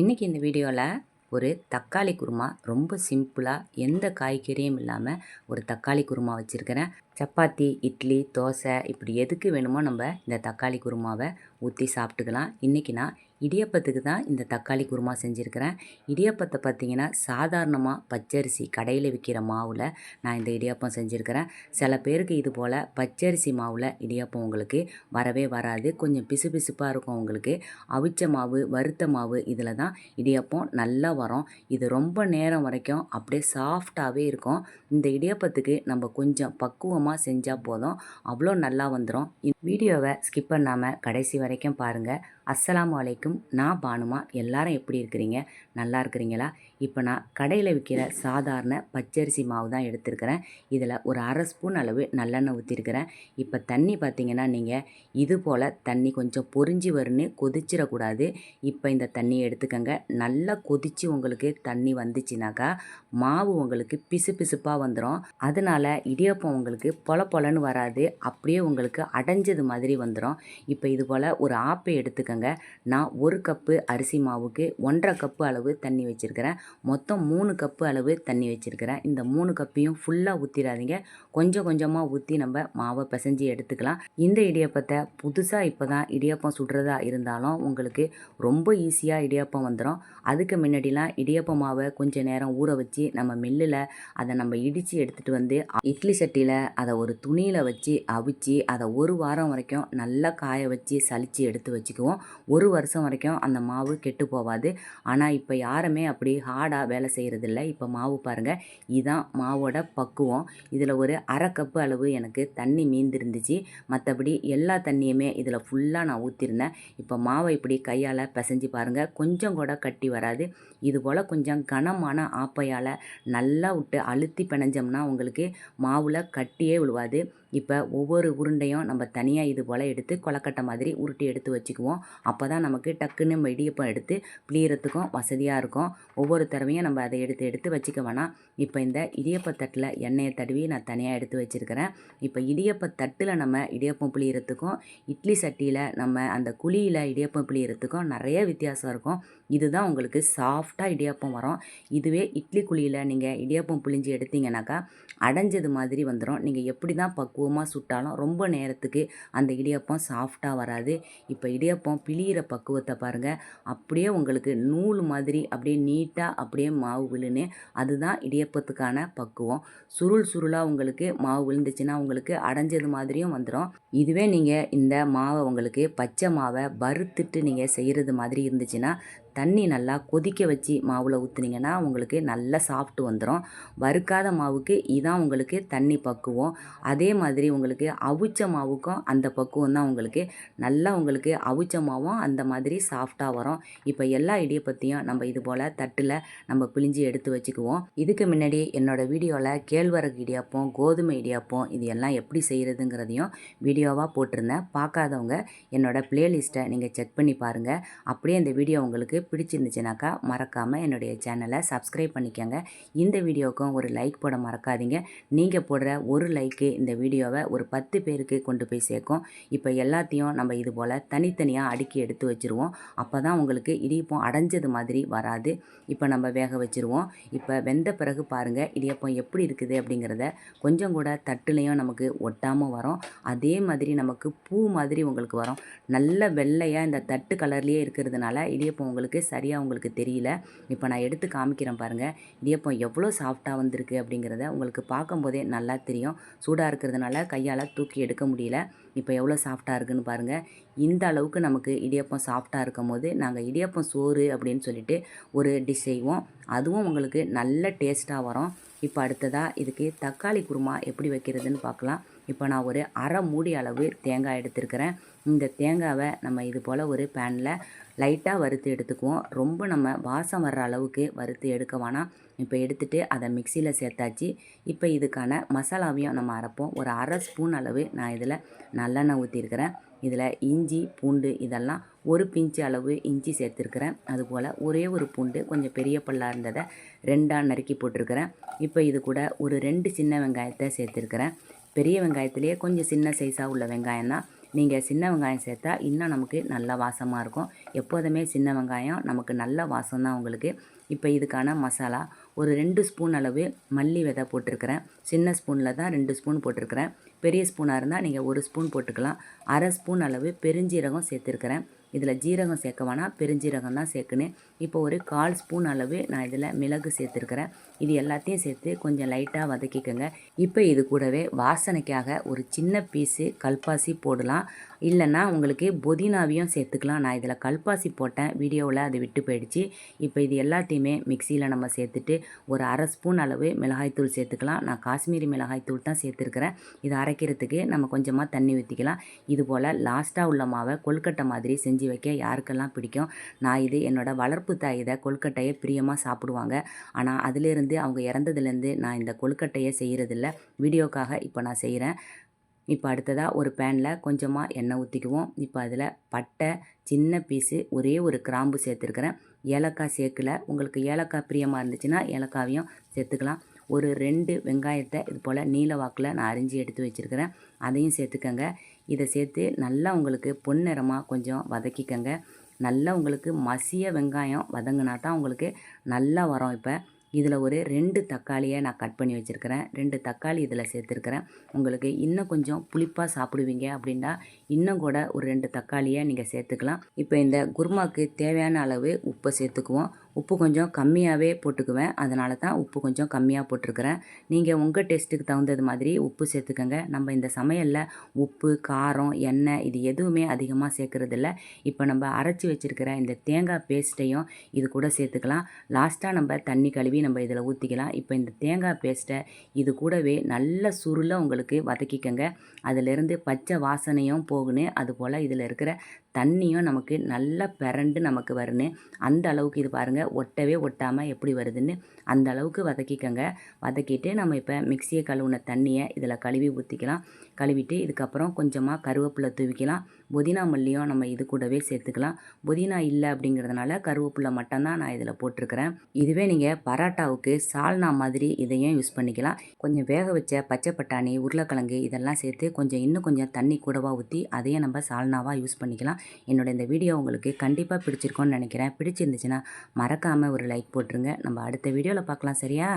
இன்றைக்கி இந்த வீடியோவில் ஒரு தக்காளி குருமா ரொம்ப சிம்பிளாக எந்த காய்கறியும் இல்லாமல் ஒரு தக்காளி குருமா வச்சுருக்கிறேன். சப்பாத்தி இட்லி தோசை இப்படி எதுக்கு வேணுமோ நம்ம இந்த தக்காளி குருமாவை ஊற்றி சாப்பிட்டுக்கலாம். இன்றைக்கி நான் இடியப்பத்துக்கு தான் இந்த தக்காளி குருமா செஞ்சுருக்கிறேன். இடியப்பத்தை பார்த்திங்கன்னா சாதாரணமாக பச்சரிசி கடையில் விற்கிற மாவில் நான் இந்த இடியப்பம் செஞ்சுருக்கிறேன். சில பேருக்கு இது போல் பச்சரிசி மாவில் இடியப்பம் உங்களுக்கு வரவே வராது. கொஞ்சம் பிசு பிசுப்பாக இருக்கும் உங்களுக்கு. அவிச்ச மாவு வறுத்த மாவு இதில் தான் இடியப்பம் நல்லா வரும். இது ரொம்ப நேரம் வரைக்கும் அப்படியே சாஃப்டாகவே இருக்கும். இந்த இடியப்பத்துக்கு நம்ம கொஞ்சம் பக்குவமாக செஞ்சால் போதும். அவ்வளோ நல்லா வந்துடும் வீடியோவை ஸ்கிப் பண்ணாமல் கடைசி வரைக்கும் பாருங்கள் அஸ்ஸலாமு வரைக்கும் நான் பானுமா எல்லாரும் எப்படி இருக்கிறீங்க? நல்லா இருக்கிறீங்களா? இப்போ நான் கடையில் விற்கிற சாதாரண பச்சரிசி மாவு தான் எடுத்திருக்கிறேன். இதில் ஒரு அரை ஸ்பூன் அளவு நல்லெண்ணெய் ஊற்றிருக்கிறேன் இப்போ தண்ணி பார்த்தீங்கன்னா நீங்கள் இது போல் தண்ணி கொஞ்சம் பொறிஞ்சி வரும்னு கொதிச்சிடக்கூடாது. இப்போ இந்த தண்ணியை எடுத்துக்கோங்க. நல்லா கொதித்து உங்களுக்கு தண்ணி வந்துச்சுனாக்கா மாவு உங்களுக்கு பிசு பிசுப்பாக வந்துடும் அதனால் இடியப்பம் உங்களுக்கு பொல பொலன்னு வராது. அப்படியே உங்களுக்கு அடைஞ்சது மாதிரி வந்துடும் இப்போ இது போல் ஒரு ஆப்பை எடுத்துக்கோங்க. நான் ஒரு கப்பு அரிசி மாவுக்கு ஒன்றரை கப்பு அளவு தண்ணி வச்சுருக்கிறேன். மொத்தம் மூணு கப்பு அளவு தண்ணி வச்சுருக்கிறேன். இந்த மூணு கப்பையும் ஃபுல்லாக ஊற்றிடாதீங்க கொஞ்சம் கொஞ்சமாக ஊற்றி நம்ம மாவை பிசைஞ்சு எடுத்துக்கலாம். இந்த இடியப்பத்தை புதுசாக இப்போ தான் இடியப்பம் சுடுறதா இருந்தாலும் உங்களுக்கு ரொம்ப ஈஸியாக இடியப்பம் வந்துடும் அதுக்கு முன்னாடிலாம் இடியப்ப மாவை கொஞ்சம் நேரம் ஊற வச்சு நம்ம மில்லில் அதை நம்ம இடித்து எடுத்துகிட்டு வந்து இட்லி சட்டியில் அதை ஒரு துணியில் வச்சு அவிச்சு அதை ஒரு வாரம் வரைக்கும் நல்லா காய வச்சு சலித்து எடுத்து வச்சுக்குவோம். ஒரு வருஷம் வரைக்கும் அந்த மாவு கெட்டு போகாது ஆனால் இப்போ யாருமே அப்படி ஹார்டாக வேலை செய்கிறதில்ல இப்போ மாவு பாருங்கள் இதுதான் மாவோட பக்குவம். இதில் ஒரு அரை கப்பு அளவு எனக்கு தண்ணி மீந்திருந்துச்சு. மற்றபடி எல்லா தண்ணியுமே இதில் ஃபுல்லாக நான் ஊற்றிருந்தேன் இப்போ மாவை இப்படி கையால் பிசைஞ்சு பாருங்கள் கொஞ்சம் கூட கட்டி வராது. இது போல் கொஞ்சம் கனமான ஆப்பையால் நல்லா விட்டு அழுத்தி பிணைஞ்சோம்னா உங்களுக்கு மாவில் கட்டியே விழுவாது. இப்போ ஒவ்வொரு உருண்டையும் நம்ம தனியாக இது போல் எடுத்து கொலக்கட்டை மாதிரி உருட்டி எடுத்து வச்சுக்குவோம். அப்போ தான் நமக்கு டக்குன்னு நம்ம இடியப்பம் எடுத்து பிளியறதுக்கும் வசதியாக இருக்கும். ஒவ்வொரு தடவையும் நம்ம அதை எடுத்து எடுத்து வச்சுக்க வேணாம். இப்போ இந்த இடியப்ப தட்டில் எண்ணெயை தடவி நான் தனியாக எடுத்து வச்சுருக்கிறேன். இப்போ இடியப்ப தட்டில் நம்ம இடியப்பம் புளியறதுக்கும் இட்லி சட்டியில் நம்ம அந்த குழியில் இடியப்பம் புளியறதுக்கும் நிறைய வித்தியாசம் இருக்கும். இதுதான் உங்களுக்கு சாஃப்டாக இடியாப்பம் வரும். இதுவே இட்லி குழியில் நீங்கள் இடியாப்பம் புளிஞ்சு எடுத்தீங்கன்னாக்கா அடைஞ்சது மாதிரி வந்துடும் நீங்கள் எப்படி தான் பக்குவம் பக்குவமாக சுட்டாலும் ரொம்ப நேரத்துக்கு அந்த இடியப்பம் சாஃப்டாக வராது. இப்போ இடியப்பம் பிழியிற பக்குவத்தை பாருங்கள் அப்படியே உங்களுக்கு நூல் மாதிரி அப்படியே நீட்டாக அப்படியே மாவு விழுன்னு அதுதான் இடியப்பத்துக்கான பக்குவம். சுருள் சுருளாக உங்களுக்கு மாவு விழுந்துச்சுன்னா உங்களுக்கு அடைஞ்சது மாதிரியும் வந்துடும் இதுவே நீங்கள் இந்த மாவை உங்களுக்கு பச்சை மாவை வறுத்துட்டு நீங்கள் செய்கிறது மாதிரி இருந்துச்சுன்னா தண்ணி நல்லா கொதிக்க வச்சு மாவில் ஊற்றுனீங்கன்னா உங்களுக்கு நல்ல சாஃப்ட் வந்துடும் வறுக்காத மாவுக்கு இதான் உங்களுக்கு தண்ணி பக்குவம். அதே மாதிரி உங்களுக்கு அவிச்ச மாவுக்கும் அந்த பக்குவம் தான் உங்களுக்கு. நல்லா உங்களுக்கு அவிச்ச மாவும் அந்த மாதிரி சாஃப்டாக வரும். இப்போ எல்லா இடியப்பத்தையும் நம்ம இது போல் தட்டில் நம்ம பிழிஞ்சு எடுத்து வச்சுக்குவோம். இதுக்கு முன்னாடி என்னோடய வீடியோவில் கேழ்வரகு இடியாப்பம் கோதுமை இடியாப்பம் இது எல்லாம் எப்படி செய்கிறதுங்கிறதையும் வீடியோவாக போட்டிருந்தேன். பார்க்காதவங்க என்னோடய ப்ளேலிஸ்ட்டை நீங்கள் செக் பண்ணி பாருங்கள் அப்படியே இந்த வீடியோ உங்களுக்கு பிடிச்சிருந்துச்சுனாக்கா மறக்காமல் என்னுடைய சேனலை சப்ஸ்கிரைப் பண்ணிக்கோங்க. இந்த வீடியோவுக்கும் ஒரு லைக் போட மறக்காதீங்க. நீங்கள் போடுற ஒரு லைக்கு இந்த வீடியோவை ஒரு பத்து பேருக்கு கொண்டு போய் சேர்க்கும். இப்போ எல்லாத்தையும் நம்ம இது போல் தனித்தனியாக அடுக்கி எடுத்து வச்சுருவோம். அப்போ தான் உங்களுக்கு இடியப்பம் அடைஞ்சது மாதிரி வராது. இப்போ நம்ம வேக வச்சுருவோம். இப்போ வெந்த பிறகு பாருங்கள் இடியப்பம் எப்படி இருக்குது அப்படிங்கிறத கொஞ்சம் கூட தட்டுலேயும் நமக்கு ஒட்டாமல் வரும். அதே மாதிரி நமக்கு பூ மாதிரி உங்களுக்கு வரும். நல்ல வெள்ளையாக இந்த தட்டு கலர்லேயே இருக்கிறதுனால இடியப்பம் உங்களுக்கு சரியாக உங்களுக்கு தெரியல. இப்போ நான் எடுத்து காமிக்கிறேன் பாருங்கள் இடியப்பம் எவ்வளோ சாஃப்டாக வந்திருக்கு அப்படிங்கிறத உங்களுக்கு பார்க்கும்போதே நல்லா தெரியும். சூடாக இருக்கிறதுனால கையால் தூக்கி எடுக்க முடியல. இப்போ எவ்வளோ சாஃப்டாக இருக்குதுன்னு பாருங்கள் இந்த அளவுக்கு நமக்கு இடியப்பம் சாஃப்டாக இருக்கும் போது நாங்கள் இடியப்பம் சோறு அப்படின்னு சொல்லிட்டு ஒரு டிஷ் செய்வோம். அதுவும் உங்களுக்கு நல்ல டேஸ்ட்டாக வரும். இப்போ அடுத்ததாக இதுக்கு தக்காளி குருமா எப்படி வைக்கிறதுன்னு பார்க்கலாம். இப்போ நான் ஒரு அரை மூடி அளவு தேங்காய் எடுத்திருக்கிறேன். இந்த தேங்காவை நம்ம இது போல் ஒரு பேனில் லைட்டாக வறுத்து எடுத்துக்குவோம். ரொம்ப நம்ம வாசம் வர்ற அளவுக்கு வறுத்து எடுக்க வேணாம். இப்போ எடுத்துகிட்டு அதை மிக்சியில் சேர்த்தாச்சு. இப்போ இதுக்கான மசாலாவையும் நம்ம அரைப்போம். ஒரு அரை ஸ்பூன் அளவு நான் இதில் நல்லெண்ணெய் ஊற்றிருக்கிறேன் இதில் இஞ்சி பூண்டு இதெல்லாம் ஒரு பிஞ்சு அளவு இஞ்சி சேர்த்துருக்குறேன். அதுபோல் ஒரே ஒரு பூண்டு கொஞ்சம் பெரிய பல்லாக இருந்ததை ரெண்டாக நறுக்கி போட்டிருக்கிறேன். இப்போ இது கூட ஒரு ரெண்டு சின்ன வெங்காயத்தை சேர்த்துருக்குறேன். பெரிய வெங்காயத்துலேயே கொஞ்சம் சின்ன சைஸாக உள்ள வெங்காயம் தான். நீங்கள் சின்ன வெங்காயம் சேர்த்தா இன்னும் நமக்கு நல்ல வாசமாக இருக்கும். எப்போதுமே சின்ன வெங்காயம் நமக்கு நல்ல வாசம் தான் உங்களுக்கு. இப்போ இதுக்கான மசாலா ஒரு ரெண்டு ஸ்பூன் அளவு மல்லி விதை போட்டிருக்கிறேன். சின்ன ஸ்பூனில் தான் ரெண்டு ஸ்பூன் போட்டிருக்கிறேன். பெரிய ஸ்பூனாக இருந்தால் நீங்கள் ஒரு ஸ்பூன் போட்டுக்கலாம். அரை ஸ்பூன் அளவு பெருஞ்சீரகம் சேர்த்துருக்கிறேன். இதில் ஜீரகம் சேர்க்க வேணாம் பெருஞ்சீரகம் தான் சேர்க்கணும் இப்போ ஒரு கால் ஸ்பூன் அளவு நான் இதில் மிளகு சேர்த்துருக்கிறேன். இது எல்லாத்தையும் சேர்த்து கொஞ்சம் லைட்டாக வதக்கிக்கோங்க. இப்போ இது கூடவே வாசனைக்காக ஒரு சின்ன பீஸு கல்பாசி போடலாம். இல்லைன்னா உங்களுக்கு புதினாவையும் சேர்த்துக்கலாம். நான் இதில் கல்பாசி போட்டேன். வீடியோவில் அது விட்டு போயிடுச்சு. இப்போ இது எல்லாத்தையுமே மிக்சியில் நம்ம சேர்த்துட்டு ஒரு அரை ஸ்பூன் அளவு மிளகாய்த்தூள் சேர்த்துக்கலாம். நான் காஷ்மீரி மிளகாய்த்தூள் தான் சேர்த்துருக்கிறேன். இதை அரைக்கிறதுக்கு நம்ம கொஞ்சமாக தண்ணி ஊற்றிக்கலாம். இது போல் லாஸ்ட்டாக உள்ள மாவை கொல்கட்டை மாதிரி செஞ்சு வைக்க யாருக்கெல்லாம் பிடிக்கும்? நான் இது என்னோடய வளர்ப்பு தாய் இதை கொல்கட்டையை பிரியமாக சாப்பிடுவாங்க. ஆனால் அதிலேருந்து அவங்க இறந்ததுலேருந்து நான் இந்த கொழுக்கட்டையை செய்கிறதில்ல. வீடியோக்காக இப்போ நான் செய்கிறேன். இப்போ அடுத்ததாக ஒரு பேனில் கொஞ்சமாக எண்ணெய் ஊற்றிக்குவோம் இப்போ அதில் பட்டை சின்ன பீஸு ஒரே ஒரு கிராம்பு சேர்த்துருக்குறேன். ஏலக்காய் சேர்க்கல. உங்களுக்கு ஏலக்காய் பிரியமாக இருந்துச்சுன்னா ஏலக்காவையும் சேர்த்துக்கலாம். ஒரு ரெண்டு வெங்காயத்தை இது போல் நீல வாக்கில் நான் அரிஞ்சு எடுத்து வச்சுருக்கிறேன். அதையும் சேர்த்துக்கங்க. இதை சேர்த்து நல்லா உங்களுக்கு பொன்னிறமாக கொஞ்சம் வதக்கிக்கங்க. நல்லா உங்களுக்கு மசிய வெங்காயம் வதங்கினா தான் உங்களுக்கு நல்லா வரும் இப்போ. இதில் ஒரு ரெண்டு தக்காளியை நான் கட் பண்ணி வச்சுருக்கிறேன். ரெண்டு தக்காளி இதில் சேர்த்துருக்கிறேன். உங்களுக்கு இன்னும் கொஞ்சம் புளிப்பாக சாப்பிடுவீங்க அப்படின்னா இன்னும் கூட ஒரு ரெண்டு தக்காளியை நீங்கள் சேர்த்துக்கலாம். இப்போ இந்த குருமாவுக்கு தேவையான அளவு உப்பை சேர்த்துக்குவோம். உப்பு கொஞ்சம் கம்மியாகவே போட்டுக்குவேன். அதனால தான் உப்பு கொஞ்சம் கம்மியாக போட்டிருக்கிறேன். நீங்கள் உங்கள் டேஸ்ட்டுக்கு தகுந்தது மாதிரி உப்பு சேர்த்துக்கோங்க. நம்ம இந்த சமையலில் உப்பு காரம் எண்ணெய் இது எதுவுமே அதிகமாக சேர்க்குறதில்ல. இப்போ நம்ம அரைச்சி வச்சுருக்கிற இந்த தேங்காய் பேஸ்ட்டையும் இது கூட சேர்த்துக்கலாம். லாஸ்ட்டாக நம்ம தண்ணி கழுவி நம்ம இதில் ஊற்றிக்கலாம் இப்போ இந்த தேங்காய் பேஸ்ட்டை இது கூடவே நல்ல சுருளை உங்களுக்கு வதக்கிக்கங்க. அதிலிருந்து பச்சை வாசனையும் போகணும் அதுபோல் இதில் இருக்கிற தண்ணியும் நமக்கு நல்லா பிறண்டு நமக்கு வரணும் அந்த அளவுக்கு இது பாருங்கள் ஒட்டவே ஒட்டாமல் எப்படி வருதுன்னு அந்த அளவுக்கு வதக்கிக்கோங்க. வதக்கிட்டு நம்ம இப்போ மிக்சியை கழுவுன தண்ணியை இதில் கழுவி ஊற்றிக்கலாம் கழுவிட்டு இதுக்கப்புறம் கொஞ்சமாக கருவேப்பிலை தூவிக்கலாம். புதினா மல்லியும் நம்ம இது கூடவே சேர்த்துக்கலாம். புதினா இல்லை அப்படிங்கிறதுனால கருவேப்பிலை மட்டும்தான் நான் இதில் போட்டிருக்கிறேன். இதுவே நீங்கள் பராட்டாவுக்கு சால்னா மாதிரி இதையும் யூஸ் பண்ணிக்கலாம். கொஞ்சம் வேக வச்ச பச்சை பட்டாணி உருளைக்கிழங்கு இதெல்லாம் சேர்த்து கொஞ்சம் இன்னும் கொஞ்சம் தண்ணி கூடவாக ஊற்றி அதையும் நம்ம சால்னாவாக யூஸ் பண்ணிக்கலாம். என்னோட இந்த வீடியோ உங்களுக்கு கண்டிப்பாக பிடிச்சிருக்கோன்னு நினைக்கிறேன். பிடிச்சிருந்துச்சுன்னா மறக்காமல் ஒரு லைக் போட்டுருங்க. நம்ம அடுத்த வீடியோ வீடியோவில் பார்க்கலாம் சரியா?